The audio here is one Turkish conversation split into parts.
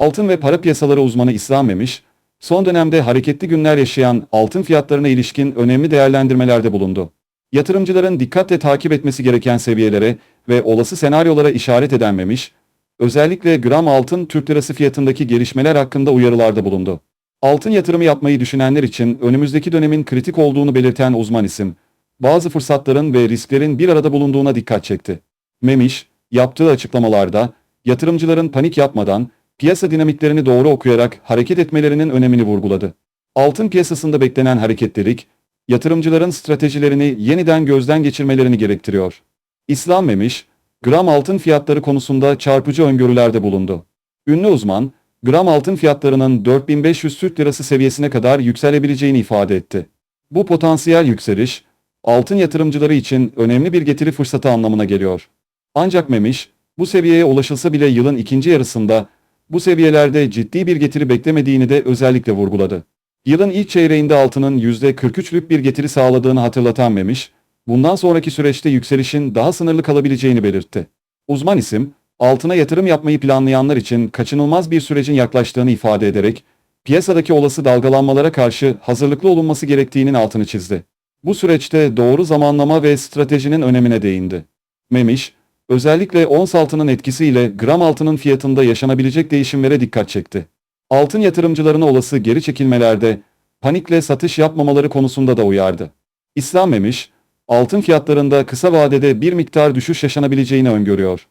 Altın ve para piyasaları uzmanı İslam Memiş, son dönemde hareketli günler yaşayan altın fiyatlarına ilişkin önemli değerlendirmelerde bulundu. Yatırımcıların dikkatle takip etmesi gereken seviyelere ve olası senaryolara işaret eden Memiş, özellikle gram altın Türk lirası fiyatındaki gelişmeler hakkında uyarılarda bulundu. Altın yatırımı yapmayı düşünenler için önümüzdeki dönemin kritik olduğunu belirten uzman isim, bazı fırsatların ve risklerin bir arada bulunduğuna dikkat çekti. Memiş, yaptığı açıklamalarda, yatırımcıların panik yapmadan, piyasa dinamiklerini doğru okuyarak hareket etmelerinin önemini vurguladı. Altın piyasasında beklenen hareketlilik, yatırımcıların stratejilerini yeniden gözden geçirmelerini gerektiriyor. İslam Memiş, gram altın fiyatları konusunda çarpıcı öngörülerde bulundu. Ünlü uzman, gram altın fiyatlarının 4500 Türk Lirası seviyesine kadar yükselebileceğini ifade etti. Bu potansiyel yükseliş, altın yatırımcıları için önemli bir getiri fırsatı anlamına geliyor. Ancak Memiş, bu seviyeye ulaşılsa bile yılın ikinci yarısında bu seviyelerde ciddi bir getiri beklemediğini de özellikle vurguladı. Yılın ilk çeyreğinde altının %43'lük bir getiri sağladığını hatırlatan Memiş, bundan sonraki süreçte yükselişin daha sınırlı kalabileceğini belirtti. Uzman isim, altına yatırım yapmayı planlayanlar için kaçınılmaz bir sürecin yaklaştığını ifade ederek, piyasadaki olası dalgalanmalara karşı hazırlıklı olunması gerektiğinin altını çizdi. Bu süreçte doğru zamanlama ve stratejinin önemine değindi. Memiş, özellikle ons altının etkisiyle gram altının fiyatında yaşanabilecek değişimlere dikkat çekti. Altın yatırımcılarına olası geri çekilmelerde panikle satış yapmamaları konusunda da uyardı. İslam Memiş, altın fiyatlarında kısa vadede bir miktar düşüş yaşanabileceğini öngörüyor.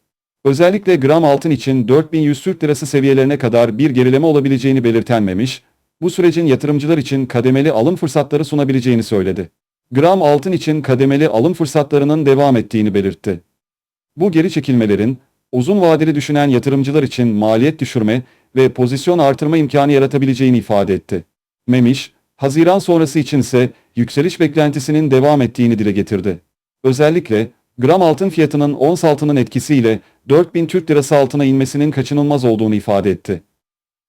Özellikle gram altın için 4100 Türk Lirası seviyelerine kadar bir gerileme olabileceğini belirten Memiş, bu sürecin yatırımcılar için kademeli alım fırsatları sunabileceğini söyledi. Gram altın için kademeli alım fırsatlarının devam ettiğini belirtti. Bu geri çekilmelerin, uzun vadeli düşünen yatırımcılar için maliyet düşürme ve pozisyon artırma imkanı yaratabileceğini ifade etti. Memiş, Haziran sonrası için ise yükseliş beklentisinin devam ettiğini dile getirdi. Özellikle, gram altın fiyatının ons altının etkisiyle 4000 Türk Lirası altına inmesinin kaçınılmaz olduğunu ifade etti.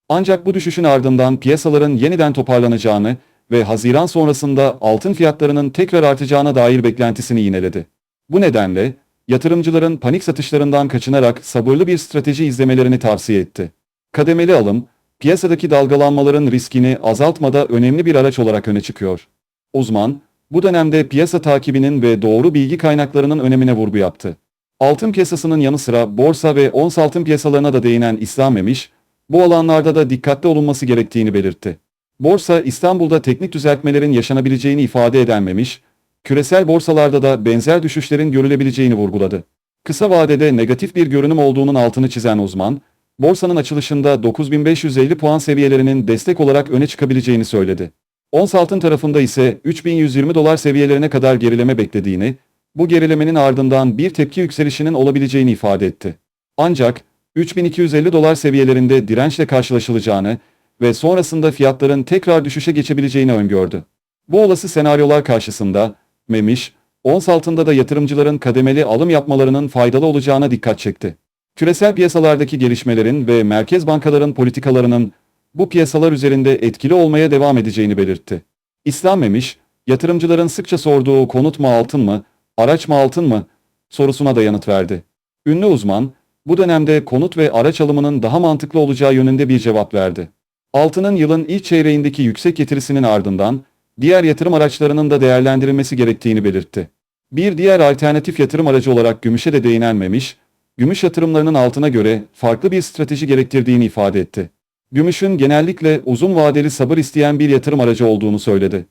Ancak bu düşüşün ardından piyasaların yeniden toparlanacağını ve Haziran sonrasında altın fiyatlarının tekrar artacağına dair beklentisini yineledi. Bu nedenle, yatırımcıların panik satışlarından kaçınarak sabırlı bir strateji izlemelerini tavsiye etti. Kademeli alım, piyasadaki dalgalanmaların riskini azaltmada önemli bir araç olarak öne çıkıyor. Uzman, bu dönemde piyasa takibinin ve doğru bilgi kaynaklarının önemine vurgu yaptı. Altın piyasasının yanı sıra borsa ve ons altın piyasalarına da değinen İslam Memiş, bu alanlarda da dikkatli olunması gerektiğini belirtti. Borsa İstanbul'da teknik düzeltmelerin yaşanabileceğini ifade eden Memiş, küresel borsalarda da benzer düşüşlerin görülebileceğini vurguladı. Kısa vadede negatif bir görünüm olduğunun altını çizen uzman, borsanın açılışında 9550 puan seviyelerinin destek olarak öne çıkabileceğini söyledi. Ons altın tarafında ise 3120 dolar seviyelerine kadar gerileme beklediğini, bu gerilemenin ardından bir tepki yükselişinin olabileceğini ifade etti. Ancak 3250 dolar seviyelerinde dirençle karşılaşılacağını ve sonrasında fiyatların tekrar düşüşe geçebileceğini öngördü. Bu olası senaryolar karşısında Memiş, ons altında da yatırımcıların kademeli alım yapmalarının faydalı olacağına dikkat çekti. Küresel piyasalardaki gelişmelerin ve merkez bankaların politikalarının bu piyasalar üzerinde etkili olmaya devam edeceğini belirtti. İslam Memiş, yatırımcıların sıkça sorduğu konut mu altın mı, araç mı altın mı sorusuna da yanıt verdi. Ünlü uzman, bu dönemde konut ve araç alımının daha mantıklı olacağı yönünde bir cevap verdi. Altının yılın ilk çeyreğindeki yüksek getirisinin ardından diğer yatırım araçlarının da değerlendirilmesi gerektiğini belirtti. Bir diğer alternatif yatırım aracı olarak gümüşe de değinen Memiş, gümüş yatırımlarının altına göre farklı bir strateji gerektirdiğini ifade etti. Gümüşün genellikle uzun vadeli sabır isteyen bir yatırım aracı olduğunu söyledi.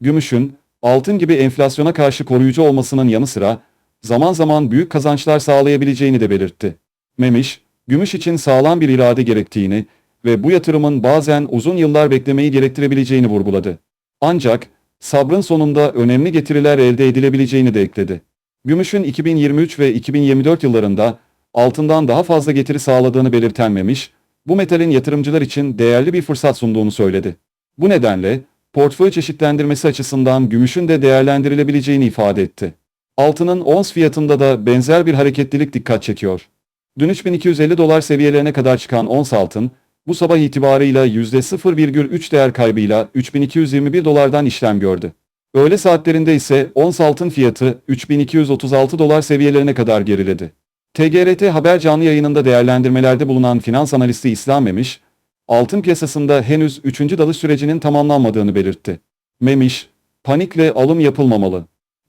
Gümüşün, altın gibi enflasyona karşı koruyucu olmasının yanı sıra, zaman zaman büyük kazançlar sağlayabileceğini de belirtti. Memiş, gümüş için sağlam bir irade gerektiğini ve bu yatırımın bazen uzun yıllar beklemeyi gerektirebileceğini vurguladı. Ancak, sabrın sonunda önemli getiriler elde edilebileceğini de ekledi. Gümüşün 2023 ve 2024 yıllarında altından daha fazla getiri sağladığını belirten Memiş, bu metalin yatırımcılar için değerli bir fırsat sunduğunu söyledi. Bu nedenle, portföy çeşitlendirmesi açısından gümüşün de değerlendirilebileceğini ifade etti. Altının ons fiyatında da benzer bir hareketlilik dikkat çekiyor. Dün 3250 dolar seviyelerine kadar çıkan ons altın, bu sabah itibarıyla %0,3 değer kaybıyla 3221 dolardan işlem gördü. Öğle saatlerinde ise ons altın fiyatı 3236 dolar seviyelerine kadar geriledi. TGRT Haber canlı yayınında değerlendirmelerde bulunan finans analisti İslam Memiş, altın piyasasında henüz 3. dalış sürecinin tamamlanmadığını belirtti. Memiş, panikle alım yapılmamalı.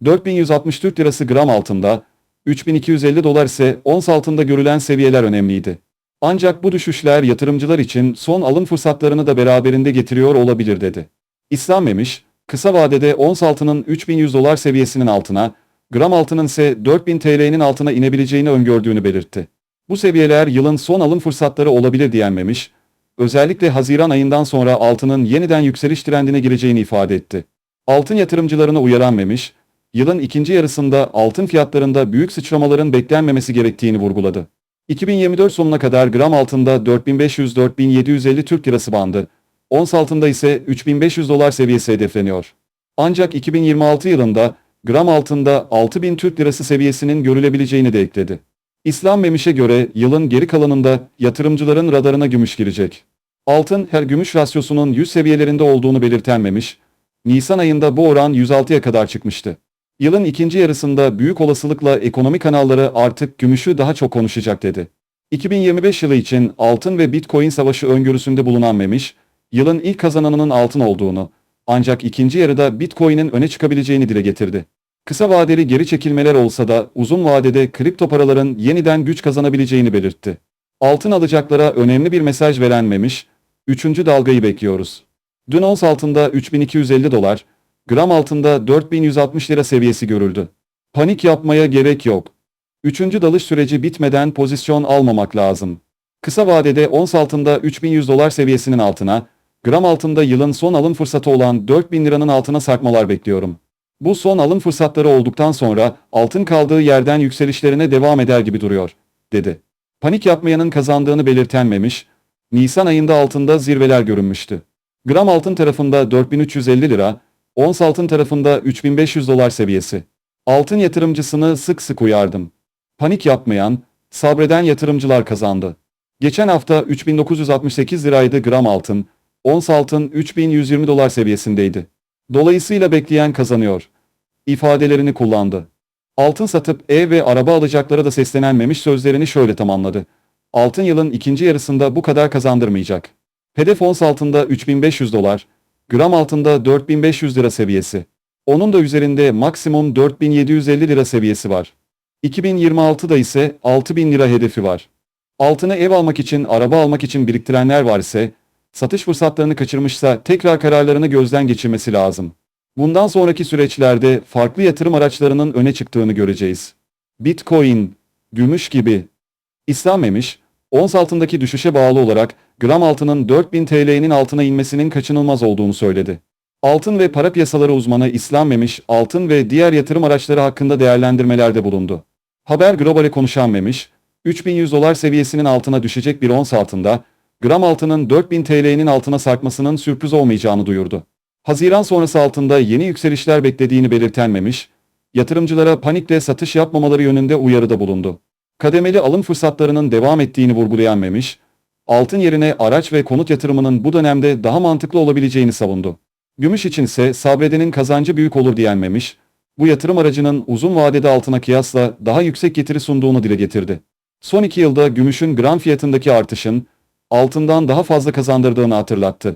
4160 Türk Lirası gram altında, 3250 dolar ise ons altında görülen seviyeler önemliydi. Ancak bu düşüşler yatırımcılar için son alım fırsatlarını da beraberinde getiriyor olabilir dedi. İslam Memiş, kısa vadede ons altının 3100 dolar seviyesinin altına, gram altının ise 4000 TL'nin altına inebileceğini öngördüğünü belirtti. Bu seviyeler yılın son alım fırsatları olabilir diyen Memiş, özellikle Haziran ayından sonra altının yeniden yükseliş trendine gireceğini ifade etti. Altın yatırımcılarına uyaran Memiş, yılın ikinci yarısında altın fiyatlarında büyük sıçramaların beklenmemesi gerektiğini vurguladı. 2024 sonuna kadar gram altında 4500-4750 Türk Lirası bandı, ons altında ise 3500 dolar seviyesi hedefleniyor. Ancak 2026 yılında gram altında 6000 Türk Lirası seviyesinin görülebileceğini de ekledi. İslam Memiş'e göre yılın geri kalanında yatırımcıların radarına gümüş girecek. Altın her gümüş rasyosunun 100 seviyelerinde olduğunu belirten Memiş, Nisan ayında bu oran 106'ya kadar çıkmıştı. Yılın ikinci yarısında büyük olasılıkla ekonomi kanalları artık gümüşü daha çok konuşacak dedi. 2025 yılı için altın ve bitcoin savaşı öngörüsünde bulunan Memiş, yılın ilk kazananının altın olduğunu, ancak ikinci yarıda bitcoin'in öne çıkabileceğini dile getirdi. Kısa vadeli geri çekilmeler olsa da uzun vadede kripto paraların yeniden güç kazanabileceğini belirtti. Altın alacaklara önemli bir mesaj veren Memiş, üçüncü dalgayı bekliyoruz. Dün ons altında 3250 dolar, gram altında 4160 lira seviyesi görüldü. Panik yapmaya gerek yok. Üçüncü dalış süreci bitmeden pozisyon almamak lazım. Kısa vadede ons altında 3100 dolar seviyesinin altına, gram altında yılın son alım fırsatı olan 4000 liranın altına sarkmalar bekliyorum. Bu son alım fırsatları olduktan sonra altın kaldığı yerden yükselişlerine devam eder gibi duruyor, dedi. Panik yapmayanın kazandığını belirten Memiş, Nisan ayında altında zirveler görünmüştü. Gram altın tarafında 4350 lira, ons altın tarafında 3500 dolar seviyesi. Altın yatırımcısını sık sık uyardım. Panik yapmayan, sabreden yatırımcılar kazandı. Geçen hafta 3968 liraydı gram altın, ons altın 3120 dolar seviyesindeydi. Dolayısıyla bekleyen kazanıyor. ifadelerini kullandı. Altın satıp ev ve araba alacaklara da seslenenmemiş sözlerini şöyle tamamladı. Altın yılın ikinci yarısında bu kadar kazandırmayacak. Hedef ons altında 3500 dolar, gram altında 4500 lira seviyesi. Onun da üzerinde maksimum 4750 lira seviyesi var. 2026'da ise 6000 lira hedefi var. Altını ev almak için, araba almak için biriktirenler var ise, satış fırsatlarını kaçırmışsa tekrar kararlarını gözden geçirmesi lazım. Bundan sonraki süreçlerde farklı yatırım araçlarının öne çıktığını göreceğiz. Bitcoin, gümüş gibi. İslam Memiş, ons altındaki düşüşe bağlı olarak gram altının 4000 TL'nin altına inmesinin kaçınılmaz olduğunu söyledi. Altın ve para piyasaları uzmanı İslam Memiş, altın ve diğer yatırım araçları hakkında değerlendirmelerde bulundu. Haber Global'e konuşan Memiş, 3100 dolar seviyesinin altına düşecek bir ons altında, gram altının 4000 TL'nin altına sarkmasının sürpriz olmayacağını duyurdu. Haziran sonrası altında yeni yükselişler beklediğini belirten Memiş, yatırımcılara panikle satış yapmamaları yönünde uyarıda bulundu. Kademeli alım fırsatlarının devam ettiğini vurgulayan Memiş, altın yerine araç ve konut yatırımının bu dönemde daha mantıklı olabileceğini savundu. Gümüş içinse sabredenin kazancı büyük olur diyen Memiş, bu yatırım aracının uzun vadede altına kıyasla daha yüksek getiri sunduğunu dile getirdi. Son iki yılda gümüşün gram fiyatındaki artışın altından daha fazla kazandırdığını hatırlattı.